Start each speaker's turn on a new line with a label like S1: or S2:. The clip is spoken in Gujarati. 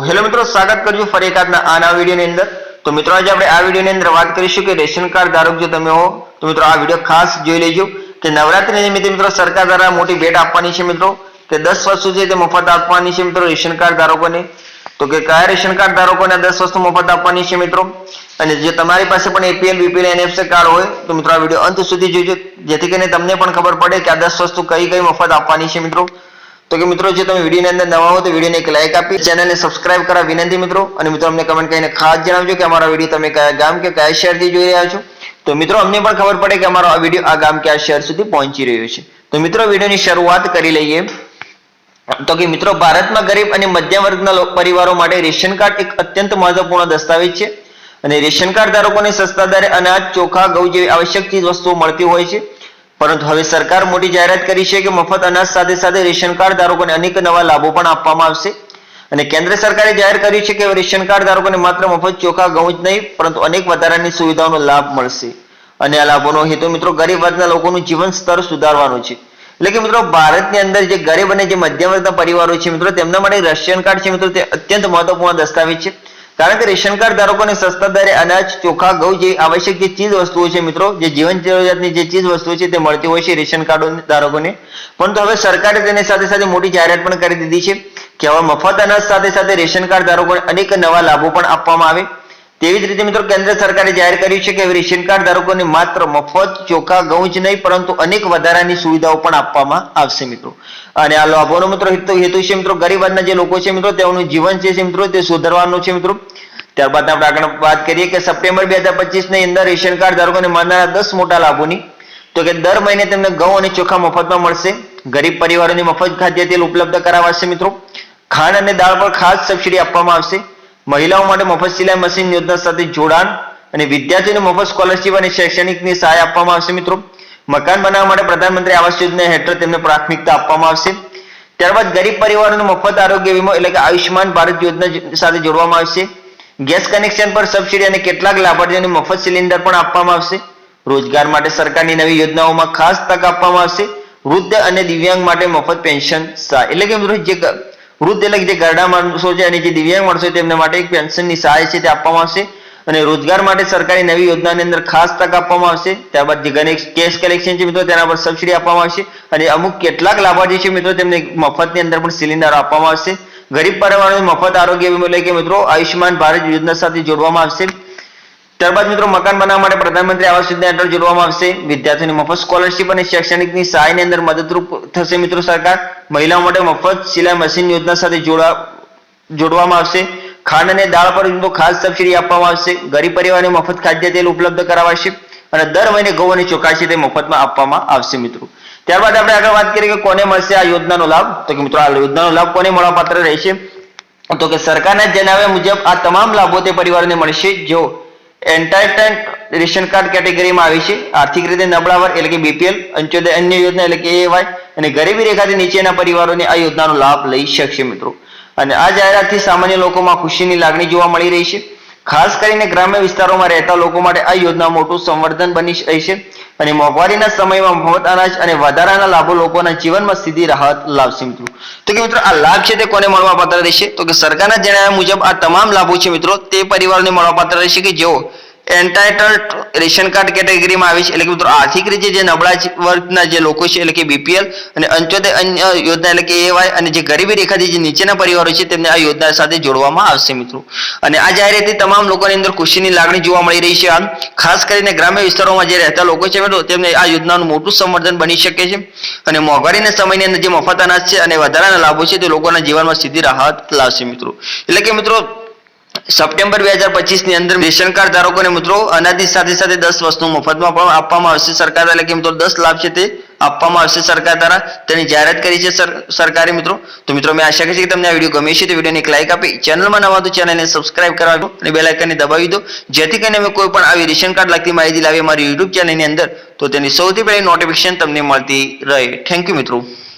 S1: હેલો મિત્રો, સ્વાગત કરજો ફરી એકાદના આના વિડીયોની અંદર. તો મિત્રો, આજે આપણે આ વિડીયોની અંદર વાત કરીશું કે રેશન કાર્ડ ધારક જો તમે હો, તો મિત્રો આ વીડિયો ખાસ જોઈ લેજો. કે નવરાત્રી નિમિત્તે મિત્રો સરકાર દ્વારા મોટી ભેટ આપવાની છે મિત્રો. કે દસ વર્ષ સુધી તે મફત આપવાની છે મિત્રો રેશન કાર્ડ ધારકોને. તો કે કયા રેશન કાર્ડ ધારકોને દસ વસ્તુ મફત આપવાની છે મિત્રો? અને જે તમારી પાસે પણ એપીએલ બીપીએલ એનએફસી કાર્ડ હોય, તો મિત્રો આ વીડિયો અંત સુધી જોજો. જેથી કરીને તમને પણ ખબર પડે કે આ દસ વસ્તુ કઈ કઈ મફત આપવાની છે મિત્રો. તો કે મિત્રો, જે તમે વિડીયોની અંદર નવા હો તો વિડીયોને એક લાઈક આપી, ચેનલને સબસ્ક્રાઇબ કરવા વિનંતી મિત્રો. અને મિત્રો, અમને કમેન્ટ કરીને ખાસ જણાવજો કે અમારા વીડિયો તમે કયા ગામ કે કયા શહેરથી જોઈ રહ્યા છો. તો મિત્રો, અમને પણ ખબર પડે કે અમારો આ વીડિયો આ ગામ કે આ શહેર સુધી પહોંચી રહ્યો છે. તો મિત્રો, વિડીયોની શરૂઆત કરી લઈએ. તો કે મિત્રો, ભારતમાં ગરીબ અને મધ્યમ વર્ગના પરિવારો માટે રેશન કાર્ડ એક અત્યંત મહત્વપૂર્ણ દસ્તાવેજ છે. અને રેશન કાર્ડ ધારકોને સસ્તા દરે અનાજ, ચોખા, ઘઉં જેવી આવશ્યક ચીજ વસ્તુઓ મળતી હોય છે. પરંતુ હવે સરકાર મોટી જાહેરાત કરી છે કે મફત અનાજ સાથે સાથે રેશન કાર્ડ ધારકોને અનેક નવા લાભો પણ આપવામાં આવશે. અને કેન્દ્ર સરકારે જાહેર કર્યું છે કે રેશન કાર્ડ ધારકોને માત્ર મફત ચોખા, ઘઉં જ નહીં, પરંતુ અનેક વધારાની સુવિધાઓનો લાભ મળશે. અને આ લાભોનો હેતુ મિત્રો ગરીબ વર્ગના લોકોનું જીવન સ્તર સુધારવાનો છે. એટલે કે મિત્રો ભારતની અંદર જે ગરીબ અને જે મધ્યમ વર્ગના પરિવારો છે મિત્રો, તેમના માટે રેશન કાર્ડ છે મિત્રો તે અત્યંત મહત્વપૂર્ણ દસ્તાવેજ છે. કારણ કે રેશન કાર્ડ ધારકોને સસ્તા દરે અનાજ, ચોખા, ઘઉં જે આવશ્યક જે ચીજ વસ્તુઓ છે મિત્રો, જે જીવન જરૂરિયાતની જે ચીજ વસ્તુઓ છે તે મળતી હોય છે રેશન કાર્ડ ધારકોને. પરંતુ હવે સરકારે તેની સાથે સાથે મોટી જાહેરાત પણ કરી દીધી છે કે હવે મફત અનાજ સાથે સાથે રેશન કાર્ડ ધારકોને અનેક નવા લાભો પણ આપવામાં આવે. તેવી જ રીતે મિત્રો કેન્દ્ર સરકારે જાહેર કર્યું છે કે રેશન કાર્ડ ધારકોને માત્ર મફત ચોખા, ઘઉં જ નહીં, પરંતુ અનેક વધારાની સુવિધાઓ પણ આપવામાં આવશે મિત્રો. અને આ લાભોનો મિત્રો હેતુ હેતુ છે મિત્રો ગરીબ વર્ગના જે લોકો છે મિત્રો, તેઓનું જીવન છે મિત્રો, તે સુધારવાનું છે મિત્રો. ત્યારબાદ આપણે આગળ વાત કરીએ કે સપ્ટેમ્બર બે હજાર પચીસની અંદર રેશન કાર્ડ ધારકોને મળનારા દસ મોટા લાભોની. તો કે દર મહિને તેમને ઘઉં અને ચોખા મફતમાં મળશે. ગરીબ પરિવારોને મફત ખાદ્ય તેલ ઉપલબ્ધ કરાવાશે મિત્રો. ખાંડ અને દાળ પર ખાસ સબસિડી આપવામાં આવશે. મહિલાઓ માટે મફત સિલાઈ મશીન યોજના સાથે જોડાણ અને વિદ્યાર્થીઓને મફત સ્કોલરશીપ અને શૈક્ષણિકની સહાય આપવામાં આવશે મિત્રો. મકાન બનાવવા માટે પ્રધાનમંત્રી આવાસ યોજના હેઠળ તેમને પ્રાથમિકતા આપવામાં આવશે. ત્યારબાદ ગરીબ પરિવારોને મફત આરોગ્ય વીમો એટલે કે આયુષ્યમાન ભારત યોજના સાથે જોડવામાં આવશે. ગેસ કનેક્શન પર સબસિડી અને કેટલાક લાભાર્થીઓને મફત સિલિન્ડર પણ આપવામાં આવશે. રોજગાર માટે સરકારની નવી યોજનાઓમાં ખાસ તક આપવામાં આવશે. વૃદ્ધ અને દિવ્યાંગ માટે મફત પેન્શન એટલે કે મિત્રો જે વૃદ્ધ એટલે જે ગરડા માણસો છે અને જે દિવ્યાંગ માણસો છે, તેમના માટે એક પેન્શનની સહાય છે તે આપવામાં આવશે. અને રોજગાર માટે સરકારી નવી યોજનાની અંદર ખાસ તક આપવામાં આવશે. ત્યારબાદ જે કેશ કલેક્શન છે મિત્રો, તેના પર સબસિડી આપવામાં આવશે. અને અમુક કેટલાક લાભાર્થી છે મિત્રો, તેમને મફતની અંદર પણ સિલિન્ડર આપવામાં આવશે. ગરીબ પરિવારોને મફત આરોગ્ય વીમો લઈ કે મિત્રો આયુષ્યમાન ભારત યોજના સાથે જોડવામાં આવશે. ત્યારબાદ મિત્રો મકાન બનાવવા માટે પ્રધાનમંત્રી આવાસ યોજના હેઠળ જોડવામાં આવશે. વિદ્યાર્થીઓની મફત સ્કોલરશીપ અને શૈક્ષણિકની સહાયની અંદર મદદરૂપ થશે મિત્રો સરકાર. મહિલાઓ માટે મફત સિલાઈ મશીન યોજના સાથે જોડવામાં આવશે. ખાંડ અને દાળ પર ખાસ સબસિડી આપવામાં આવશે. ગરીબ પરિવારને મફત ખાદ્ય તેલ ઉપલબ્ધ કરાવાશે અને દર મહિને ઘઉં અને ચોખા તે મફતમાં આપવામાં આવશે મિત્રો. ત્યારબાદ આપણે આગળ વાત કરીએ કે કોને મળશે આ યોજનાનો લાભ? તો કે મિત્રો આ યોજનાનો લાભ કોને મળવાપાત્ર રહેશે? તો કે સરકારના જણાવ્યા મુજબ આ તમામ લાભો તે પરિવારને મળશે. જો એન્ટાઇટન્ટ રેશન કાર્ડ કેટેગરીમાં આવી છે. આર્થિક રીતે નબળા વર્ગ એટલે કે બીપીએલ અંત્યોદય અન્ય યોજના એટલે કે એવાય અને ગરીબી રેખાથી નીચેના પરિવારોને આ યોજનાનો લાભ લઈ શકશે મિત્રો. અને આ જાહેરાતથી સામાન્ય લોકોમાં ખુશીની લાગણી જોવા મળી રહી છે. ખાસ કરીને ગ્રામ્ય વિસ્તારોમાં રહેતા લોકો માટે આ યોજના મોટું સંવર્ધન બની રહી છે. અને મોંઘવારીના સમયમાં મફત અનાજ અને વધારાના લાભો લોકોના જીવનમાં સીધી રાહત લાવશે મિત્રો. તો કે મિત્રો, આ લાભ છે તે કોને મળવાપાત્ર રહેશે? તો કે સરકારના જણાવ્યા મુજબ આ તમામ લાભો છે મિત્રો, તે પરિવારને મળવાપાત્ર રહેશે કે જેઓ એન્ટાઇટલ્ડ રેશન કાર્ડ કેટેગરીમાં આવે છે. એટલે કે મિત્રો, આર્થિક રીતે જે નબળા વર્ગના જે લોકો છે, એટલે કે બીપીએલ અને અંત્યોદય અન્ય યોજના, એટલે કે એવાય અને જે ગરીબી રેખાથી જે નીચેના પરિવારો છે, તેમને આ યોજના સાથે જોડવામાં આવશે મિત્રો. અને આ જાહેરાતથી તમામ લોકોની અંદર ખુશીની લાગણી જોવા મળી રહી છે. આમ ખાસ કરીને ગ્રામ્ય વિસ્તારોમાં જે રહેતા લોકો છે મિત્રો, તેમને આ યોજનાનું મોટું સંવર્ધન બની શકે છે. અને મોંઘવારીના સમયની અંદર જે મફત અનાજ છે અને વધારાના લાભો છે, તે લોકોના જીવનમાં સીધી રાહત લાવશે મિત્રો. એટલે કે મિત્રો સપ્ટેમ્બર બે હજાર પચીસની અંદર રેશન કાર્ડ ધારકોને મિત્રો અનાજની સાથે સાથે દસ વસ્તુ મફતમાં પણ આપવામાં આવશે. સરકાર એટલે કે મિત્રો દસ લાભ છે તે આપવામાં આવશે. સરકાર દ્વારા તેની જાહેરાત કરી છે સર- સરકારે મિત્રો. તો મિત્રો મેં આશા કરી છે કે તમને આ વીડિયો ગમે છે તો વિડીયોને એક લાઇક આપી ચેનલમાં નવા તો ચેનલને સબસ્ક્રાઇબ કરાવી દો અને બેલ આઇકનને દબાવી દો. જેથી કરીને અમે કોઈ પણ આવી રેશન કાર્ડ લગતી માહિતી લાવી અમારી યુટ્યુબ ચેનલની અંદર, તો તેની સૌથી પહેલી નોટિફિકેશન તમને મળતી રહે. થેન્ક યુ મિત્રો.